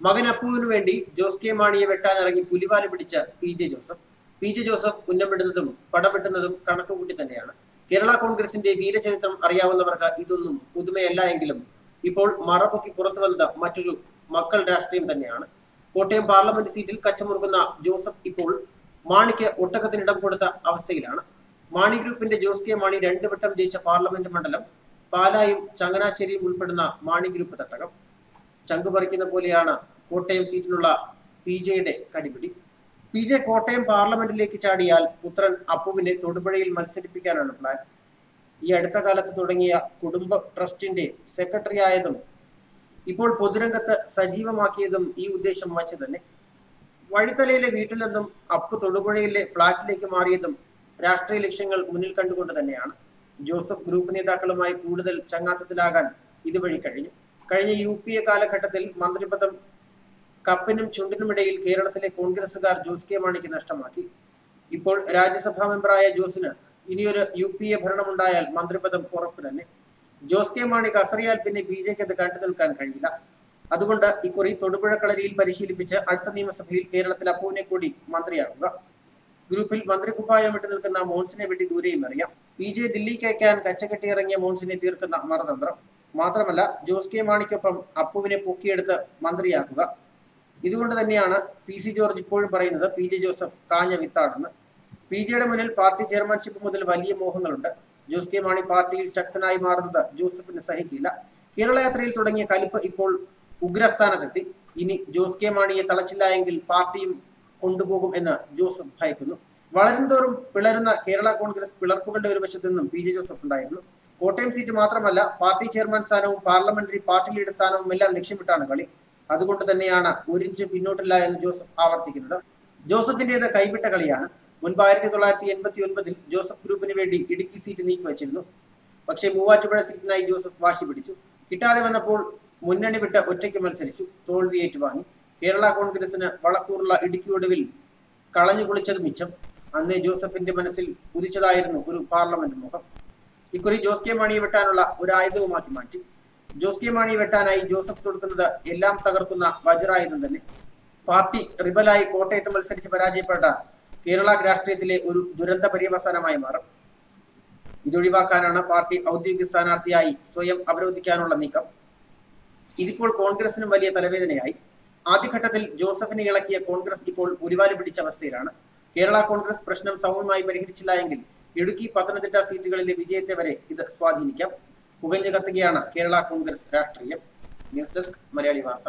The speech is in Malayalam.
മകൻ അപ്പുവിനു വേണ്ടി ജോസ് കെ മാണിയെ വെട്ടാൻ ഇറങ്ങി പുലിവാൽ പിടിച്ച P J Joseph. P J Joseph ഉന്നമിടുന്നതും പടവെട്ടുന്നതും കണക്കുകൂട്ടി തന്നെയാണ്. കേരള കോൺഗ്രസിന്റെ വീരചരിത്രം അറിയാവുന്നവർക്ക് ഇതൊന്നും പുതുമയല്ല എങ്കിലും ഇപ്പോൾ മറപൊക്കി പുറത്തു വന്നത് മറ്റൊരു മക്കൾ രാഷ്ട്രീയം തന്നെയാണ്. കോട്ടയം പാർലമെന്റ് സീറ്റിൽ കച്ചമുറുക്കുന്ന ജോസഫ് ഇപ്പോൾ മാണിക്ക് ഒട്ടകത്തിനിടം കൊടുത്ത അവസ്ഥയിലാണ്. മാണി ഗ്രൂപ്പിന്റെ ജോസ് കെ മാണി രണ്ടു വട്ടം ജയിച്ച പാർലമെന്റ് മണ്ഡലം പാലായും ചങ്ങനാശ്ശേരിയും ഉൾപ്പെടുന്ന മാണി ഗ്രൂപ്പ് തട്ടകം. ചങ്കു പറിക്കുന്ന പോലെയാണ് കോട്ടയം സീറ്റിലുള്ള പി ജെയുടെ കടിപിടി. പി ജെ കോട്ടയം പാർലമെന്റിലേക്ക് ചാടിയാൽ പുത്രൻ അപ്പുവിനെ തൊടുപുഴയിൽ മത്സരിപ്പിക്കാനാണ് പ്ലാൻ ഈ അടുത്ത കാലത്ത് തുടങ്ങിയ കുടുംബ ട്രസ്റ്റിന്റെ സെക്രട്ടറി ആയതും ഇപ്പോൾ പൊതുരംഗത്ത് സജീവമാക്കിയതും ഈ ഉദ്ദേശം വച്ച് തന്നെ വഴിത്തലയിലെ വീട്ടിൽ നിന്നും അപ്പു തൊടുപുഴയിലെ ഫ്ളാറ്റിലേക്ക് മാറിയതും രാഷ്ട്രീയ ലക്ഷ്യങ്ങൾ മുന്നിൽ കണ്ടുകൊണ്ട് തന്നെയാണ്. ജോസഫ് ഗ്രൂപ്പ് നേതാക്കളുമായി കൂടുതൽ ചങ്ങാത്തത്തിലാകാൻ ഇതുവഴി കഴിഞ്ഞു. കഴിഞ്ഞ യു പി എ കാലഘട്ടത്തിൽ മന്ത്രിപദം കപ്പിനും ചുണ്ടിനുമിടയിൽ കേരളത്തിലെ കോൺഗ്രസുകാർ ജോസ് കെ മാണിക്ക് നഷ്ടമാക്കി. ഇപ്പോൾ രാജ്യസഭാ മെമ്പറായ ജോസിന് ഇനിയൊരു യു പി എ ഭരണമുണ്ടായാൽ മന്ത്രിപദം ഉറപ്പ് തന്നെ. ജോസ് കെ മാണി കസറിയാൽ പിന്നെ ബി ജെക്ക് അത് കണ്ടു നിൽക്കാൻ കഴിയില്ല. അതുകൊണ്ട് ഇക്കുറി തൊടുപുഴ കളരിയിൽ പരിശീലിപ്പിച്ച് അടുത്ത നിയമസഭയിൽ കേരളത്തിൽ അപ്പുവിനെ കൂടി മന്ത്രിയാകുക ഗ്രൂപ്പിൽ മന്ത്രിക്കുപ്പായം വിട്ടു നിൽക്കുന്ന മോൺസിനെ വെട്ടി ദൂരെയും അറിയാം പി ജെ ദില്ലിക്ക് അയക്കാൻ മോൺസിനെ തീർക്കുന്ന മറതന്ത്രം മാത്രമല്ല ജോസ് കെ മാണിക്കൊപ്പം അപ്പുവിനെ പൊക്കിയെടുത്ത് മന്ത്രിയാക്കുക. ഇതുകൊണ്ട് തന്നെയാണ് പി സി ജോർജ് ഇപ്പോഴും പറയുന്നത് പി ജെ ജോസഫ് കാഞ്ഞ വിത്താണെന്ന്. പി ജെയുടെ മുന്നിൽ പാർട്ടി ചെയർമാൻഷിപ്പ് മുതൽ വലിയ മോഹങ്ങളുണ്ട്. ജോസ് കെ മാണി പാർട്ടിയിൽ ശക്തനായി മാറുന്നത് ജോസഫിന് സഹിക്കില്ല. കേരളയാത്രയിൽ തുടങ്ങിയ കലിപ്പ് ഇപ്പോൾ ഉഗ്രസ്ഥാനത്തെത്തി. ഇനി ജോസ് കെ മാണിയെ തളച്ചില്ല എങ്കിൽ പാർട്ടിയും കൊണ്ടുപോകും എന്ന് ജോസഫ് ഭയക്കുന്നു. വളരുംതോറും പിളരുന്ന കേരള കോൺഗ്രസ് പിളർപ്പുകളുടെ ഒരു വശത്തു നിന്നും പി ജെ ജോസഫ് ഉണ്ടായിരുന്നു. കോട്ടയം സീറ്റ് മാത്രമല്ല പാർട്ടി ചെയർമാൻ സ്ഥാനവും പാർലമെന്ററി പാർട്ടി ലീഡർ സ്ഥാനവും എല്ലാം ലക്ഷ്യമിട്ടാണ് കളി. അതുകൊണ്ട് തന്നെയാണ് ഒരിഞ്ച് പിന്നോട്ടില്ല എന്ന് ജോസഫ് ആവർത്തിക്കുന്നത്. ജോസഫിന്റേത് കൈവിട്ട കളിയാണ്. മുൻപ് ആയിരത്തി തൊള്ളായിരത്തി എൺപത്തി ഒൻപതിൽ ജോസഫ് ഗ്രൂപ്പിന് വേണ്ടി ഇടുക്കി സീറ്റ് നീക്കി വച്ചിരുന്നു. പക്ഷേ മൂവാറ്റുപുഴ സീറ്റിനായി ജോസഫ് വാശി പിടിച്ചു. കിട്ടാതെ വന്നപ്പോൾ മുന്നണി വിട്ട് ഒറ്റയ്ക്ക് മത്സരിച്ചു. തോൽവി ഏറ്റുവാങ്ങി. കേരള കോൺഗ്രസിന് വളക്കൂറുള്ള ഇടുക്കി ഒടുവിൽ കളഞ്ഞു കുളിച്ചത് മിച്ചം. അന്നേ ജോസഫിന്റെ മനസ്സിൽ ഉദിച്ചതായിരുന്നു ഒരു പാർലമെന്റ് മുഖം. ഇക്കുറി ജോസ് കെ മാണിയെ വെട്ടാനുള്ള ഒരു ആയുധവുമാക്കി മാറ്റി. ജോസ് കെ മാണിയെ വെട്ടാനായി ജോസഫ് തൊടുക്കുന്നത് എല്ലാം തകർക്കുന്ന വജ്രായുധം തന്നെ. പാർട്ടി റിബലായി കോട്ടയത്ത് മത്സരിച്ച് പരാജയപ്പെട്ട കേരള രാഷ്ട്രീയത്തിലെ ഒരു ദുരന്ത പര്യവസാനമായി മാറും. ഇതൊഴിവാക്കാനാണ് പാർട്ടി ഔദ്യോഗിക സ്ഥാനാർത്ഥിയായി സ്വയം അവരോധിക്കാനുള്ള നീക്കം. ഇതിപ്പോൾ കോൺഗ്രസിനും വലിയ തലവേദനയായി. ആദ്യഘട്ടത്തിൽ ജോസഫിനെ ഇളക്കിയ കോൺഗ്രസ് ഇപ്പോൾ ഒരുവാൽ പിടിച്ച അവസ്ഥയിലാണ്. കേരള കോൺഗ്രസ് പ്രശ്നം സൗമ്യമായി പരിഹരിച്ചില്ല എങ്കിൽ ഇടുക്കി പത്തനംതിട്ട സീറ്റുകളിലെ വിജയത്തെ വരെ ഇത് സ്വാധീനിക്കാം. പുകഞ്ഞു കത്തുകയാണ് കേരള കോൺഗ്രസ് രാഷ്ട്രീയം. ന്യൂസ് ഡെസ്ക് മലയാളി വാർത്ത.